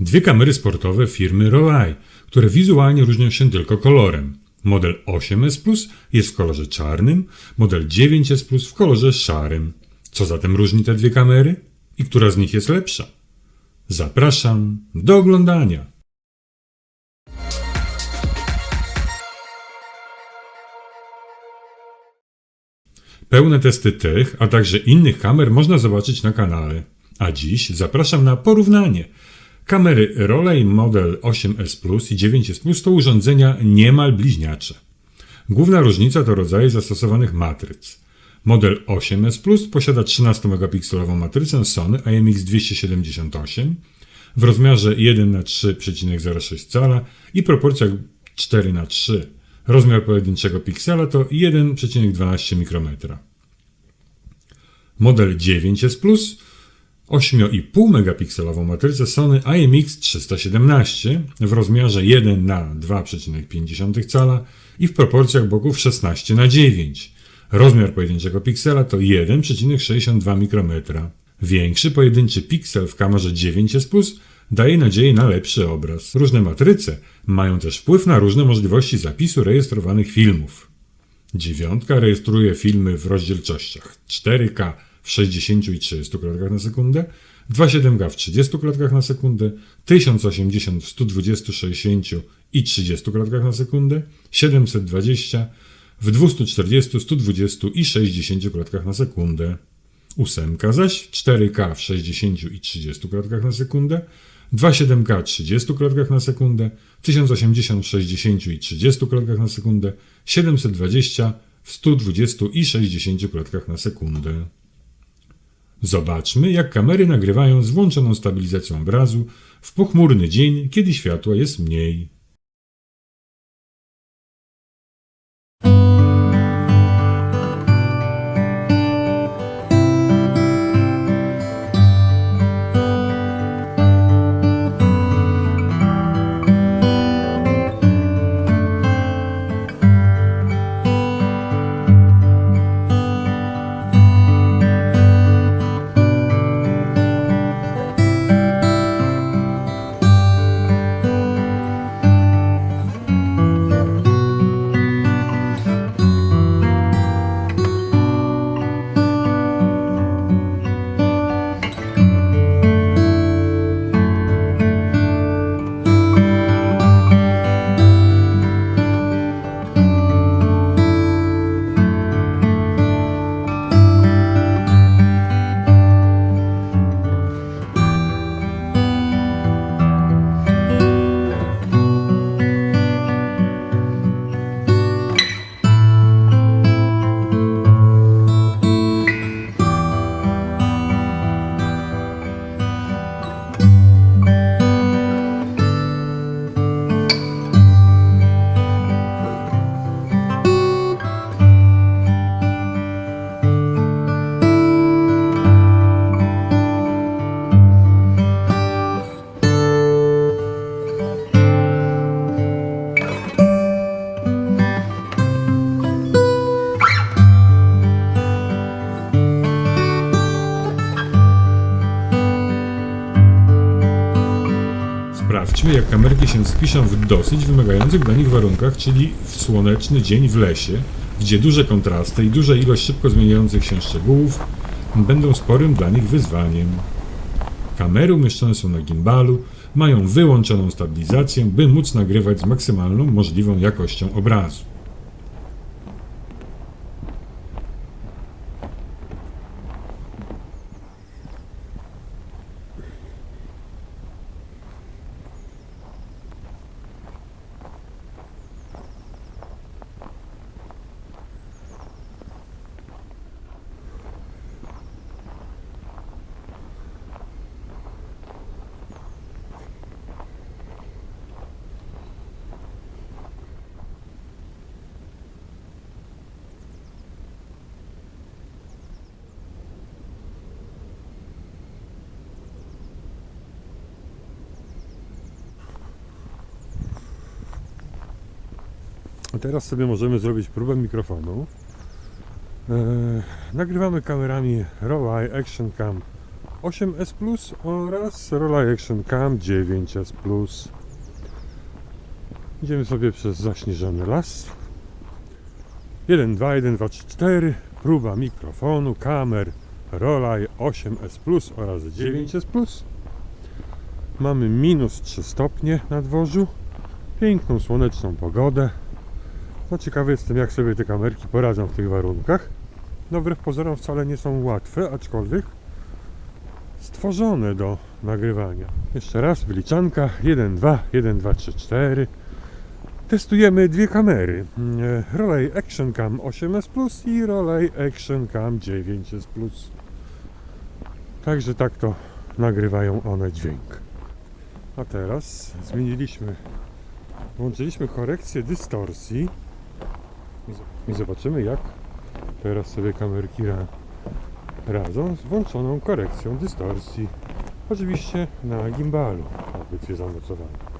Dwie kamery sportowe firmy Rollei, które wizualnie różnią się tylko kolorem. Model 8S Plus jest w kolorze czarnym, model 9S Plus w kolorze szarym. Co zatem różni te dwie kamery? I która z nich jest lepsza? Zapraszam do oglądania. Pełne testy tych, a także innych kamer można zobaczyć na kanale. A dziś zapraszam na porównanie. Kamery Rolei Model 8S Plus i 9S Plus to urządzenia niemal bliźniacze. Główna różnica to rodzaje zastosowanych matryc. Model 8S Plus posiada 13-megapikselową matrycę Sony IMX278 w rozmiarze 1 na 3,06 cala i proporcjach 4 na 3. Rozmiar pojedynczego piksela to 1,12 mikrometra. Model 9S Plus 8,5 megapikselową matrycę Sony IMX317 w rozmiarze 1 na 2,5 cala i w proporcjach boków 16 na 9. Rozmiar pojedynczego piksela to 1,62 mikrometra. Większy pojedynczy piksel w kamerze 9S Plus daje nadzieję na lepszy obraz. Różne matryce mają też wpływ na różne możliwości zapisu rejestrowanych filmów. Dziewiątka rejestruje filmy w rozdzielczościach 4K w 60 i 30 klatkach na sekundę, 2,7K w 30 klatkach na sekundę, 1080 w 120, 60 i 30 klatkach na sekundę, 720 w 240, 120 i 60 klatkach na sekundę. Ósemka zaś 4K w 60 i 30 klatkach na sekundę, 2,7K w 30 klatkach na sekundę, 1080 w 60 i 30 klatkach na sekundę, 720 w 120 i 60 klatkach na sekundę. Zobaczmy, jak kamery nagrywają z włączoną stabilizacją obrazu w pochmurny dzień, kiedy światła jest mniej. Kamerki się spiszą w dosyć wymagających dla nich warunkach, czyli w słoneczny dzień w lesie, gdzie duże kontrasty i duża ilość szybko zmieniających się szczegółów będą sporym dla nich wyzwaniem. Kamery umieszczone są na gimbalu, mają wyłączoną stabilizację, by móc nagrywać z maksymalną możliwą jakością obrazu. Teraz sobie możemy zrobić próbę mikrofonu. Eee, nagrywamy kamerami RAW Action Cam 8S Plus oraz Rola Action Cam 9S Plus. Idziemy sobie przez zaśnieżony las. 1, 2, 1, 2, 3, 4. Próba mikrofonu, kamer Rolaj 8S Plus oraz 9S Plus. Mamy minus 3 stopnie na dworzu. Piękną słoneczną pogodę. No ciekawy jestem jak sobie te kamerki poradzą w tych warunkach. No wbrew pozorom wcale nie są łatwe, aczkolwiek stworzone do nagrywania. Jeszcze raz wyliczanka 1, 2, 1, 2, 3, 4. Testujemy dwie kamery. E, Rolej Action Cam 8S Plus i Rolej Action Cam 9S Plus. Także tak to nagrywają one dźwięk. A teraz zmieniliśmy, włączyliśmy korekcję dystorsji i zobaczymy jak teraz sobie kamerki ra, radzą z włączoną korekcją dystorsji. Oczywiście na gimbalu, być zamocowane.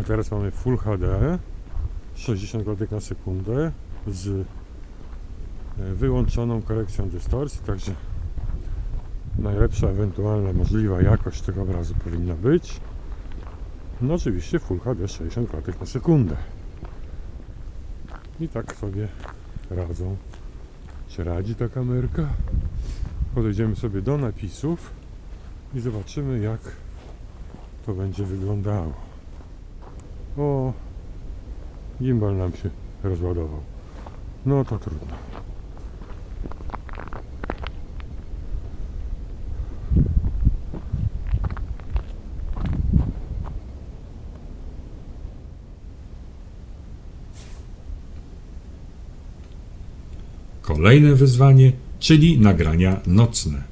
A teraz mamy Full HD 60 klatek na sekundę z e, wyłączoną korekcją dystorsji, także najlepsza ewentualna możliwa jakość tego obrazu powinna być. No oczywiście Full HD 60 klatek na sekundę. I tak sobie radzą. Czy radzi ta kamerka? Podejdziemy sobie do napisów i zobaczymy jak to będzie wyglądało. O, gimbal nam się rozładował. No to trudno. Kolejne wyzwanie, czyli nagrania nocne.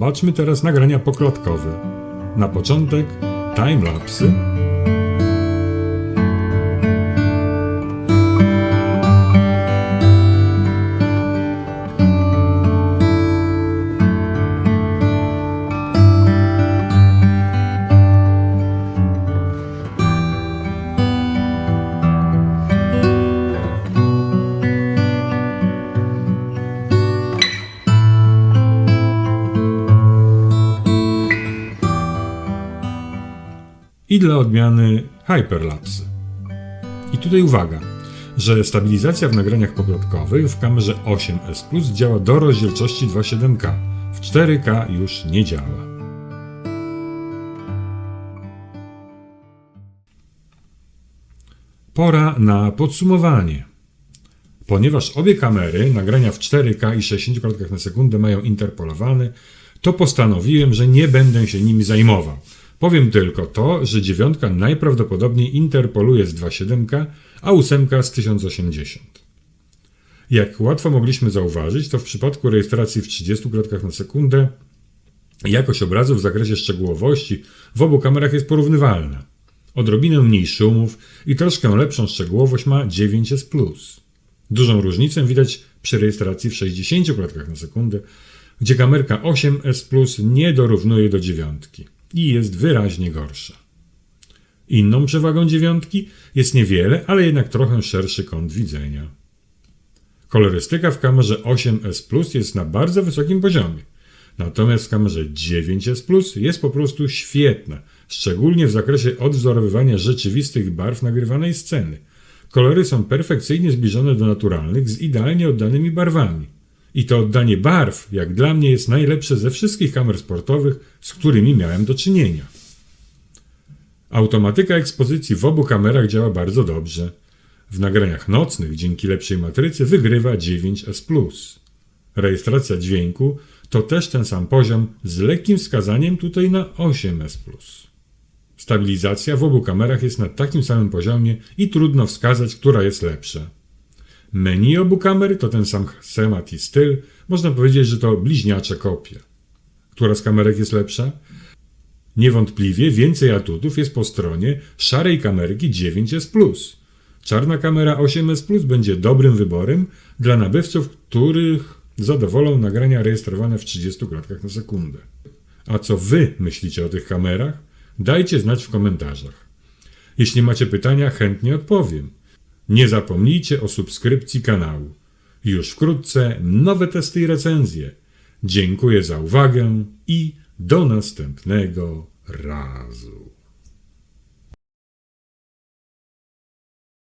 Zobaczmy teraz nagrania poklatkowe. Na początek timelapsy. Dla odmiany hyperlapsy. I tutaj uwaga, że stabilizacja w nagraniach poklatkowych w kamerze 8S Plus działa do rozdzielczości 2.7K. W 4K już nie działa. Pora na podsumowanie. Ponieważ obie kamery, nagrania w 4K i 60 klatkach na sekundę mają interpolowane, to postanowiłem, że nie będę się nimi zajmował. Powiem tylko to, że dziewiątka najprawdopodobniej interpoluje z 2.7K, a ósemka z 1080. Jak łatwo mogliśmy zauważyć, to w przypadku rejestracji w 30 klatkach na sekundę jakość obrazu w zakresie szczegółowości w obu kamerach jest porównywalna. Odrobinę mniej szumów i troszkę lepszą szczegółowość ma 9S+. Dużą różnicę widać przy rejestracji w 60 klatkach na sekundę, gdzie kamerka 8S Plus nie dorównuje do dziewiątki i jest wyraźnie gorsza. Inną przewagą dziewiątki jest niewiele, ale jednak trochę szerszy kąt widzenia. Kolorystyka w kamerze 8S Plus jest na bardzo wysokim poziomie. Natomiast w kamerze 9S Plus jest po prostu świetna, szczególnie w zakresie odwzorowywania rzeczywistych barw nagrywanej sceny. Kolory są perfekcyjnie zbliżone do naturalnych z idealnie oddanymi barwami. I to oddanie barw, jak dla mnie, jest najlepsze ze wszystkich kamer sportowych, z którymi miałem do czynienia. Automatyka ekspozycji w obu kamerach działa bardzo dobrze. W nagraniach nocnych dzięki lepszej matrycy wygrywa 9S. Rejestracja dźwięku to też ten sam poziom z lekkim wskazaniem tutaj na 8S. Stabilizacja w obu kamerach jest na takim samym poziomie i trudno wskazać, która jest lepsza. Menu obu kamer to ten sam schemat i styl, można powiedzieć, że to bliźniacze kopie. Która z kamerek jest lepsza? Niewątpliwie więcej atutów jest po stronie szarej kamerki 9S. Czarna kamera 8S będzie dobrym wyborem dla nabywców, których zadowolą nagrania rejestrowane w 30 klatkach na sekundę. A co wy myślicie o tych kamerach? Dajcie znać w komentarzach. Jeśli macie pytania, chętnie odpowiem. Nie zapomnijcie o subskrypcji kanału. Już wkrótce nowe testy i recenzje. Dziękuję za uwagę i do następnego razu.